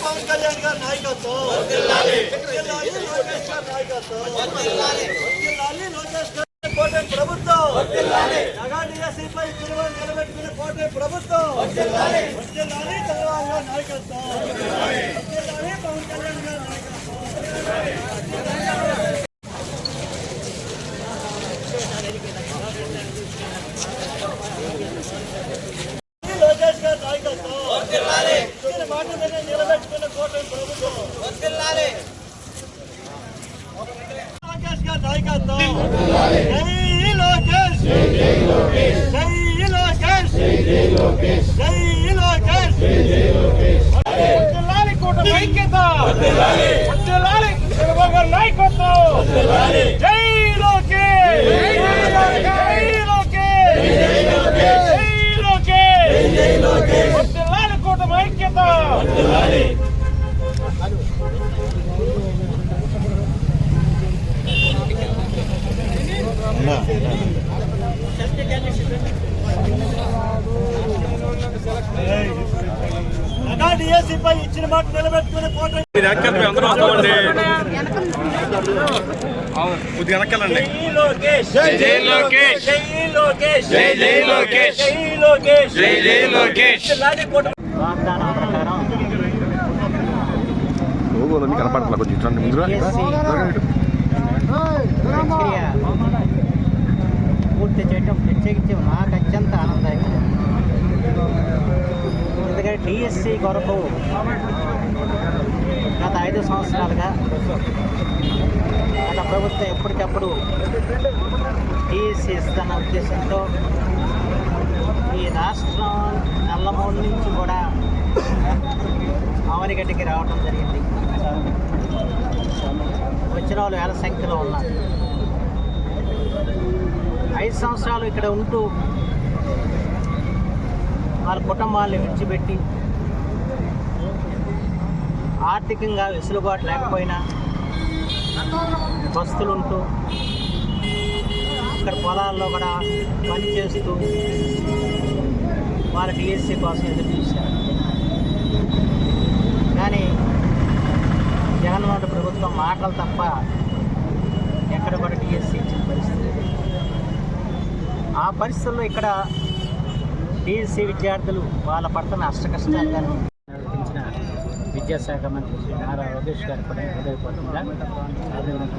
పవన్ కళ్యాణ్ గారి నాయకత్వం లోకేష్ గారి నాయకత్వం లోకేష్ గారి కోటే ప్రభుత్వం నగాడిఎస్సీపై తిరుమల నిలబెట్టుకునే కోటే ప్రభుత్వం జిల్లాలి నాయకత్వం జిల్లాలి పవన్ కళ్యాణ్ గారి నాయకత్వం లోకేష్ గారి నాయకత్వం ఇచ్చిన మాట మీద నిలబెట్టుకున్న కోటే ప్రభుత్వం లోకేష్ గారి నాయకత్వం జై లోకేష్ జై లోకేష్ జై లోకేష్ వర్ధిల్లాలి కూటమి ఐక్యత చంద్రబాబు నాయకత్వం జై లోకేష్ జై లోకేష్ జై లోకేష్ వర్ధిల్లాలి కూటమి ఐక్యత నగా డిఎస్సీపై ఇచ్చిన మాట నిలబెట్టుకునే కోట మీరు వెనకాల అందరూ వస్తామండి అవును కొద్దిగా వెనకాలండి జై లోకేష్ జై లోకేష్ జై లోకేష్ జై జై లోకేష్ జై లోకేష్ జై జై లోకేష్ జిల్లాలి కోట వాగ్దానం ప్రకారం లోగోలన్నీ కనపడట్లా కొంచెం ముందుగా. డిఎస్సి కొరకు గత ఐదు సంవత్సరాలుగా గత ప్రభుత్వం ఎప్పటికప్పుడు డిఎస్సి ఇస్తున్న ఉద్దేశంతో ఈ రాష్ట్రం నల్లమూడి నుంచి కూడా ఆవరిగడ్డకి రావడం జరిగింది. వచ్చిన వాళ్ళు వేల సంఖ్యలో ఉన్నారు. ఐదు సంవత్సరాలు ఇక్కడ ఉంటూ వాళ్ళ కుటుంబాలను విడిచిపెట్టి ఆర్థికంగా వెసులుబాటు లేకపోయినా బస్తులుంటూ అక్కడ పొలాల్లో కూడా పని చేస్తూ వాళ్ళ డిఎస్సీ కోసం ఎదురు చూశారు. కానీ జగన్మోహన్ ప్రభుత్వం మాటలు తప్ప ఎక్కడ కూడా డిఎస్సి ఇచ్చిన పరిస్థితి ఆ పరిస్థితుల్లో ఇక్కడ డిఎస్సి విద్యార్థులు వాళ్ళ పడుతున్న అష్ట కష్టాలను నిర్వహించిన విద్యాశాఖ మంత్రి శ్రీ నారా లోకేష్ గారు కూడా హృదయపూర్వకంగా అభినందనలు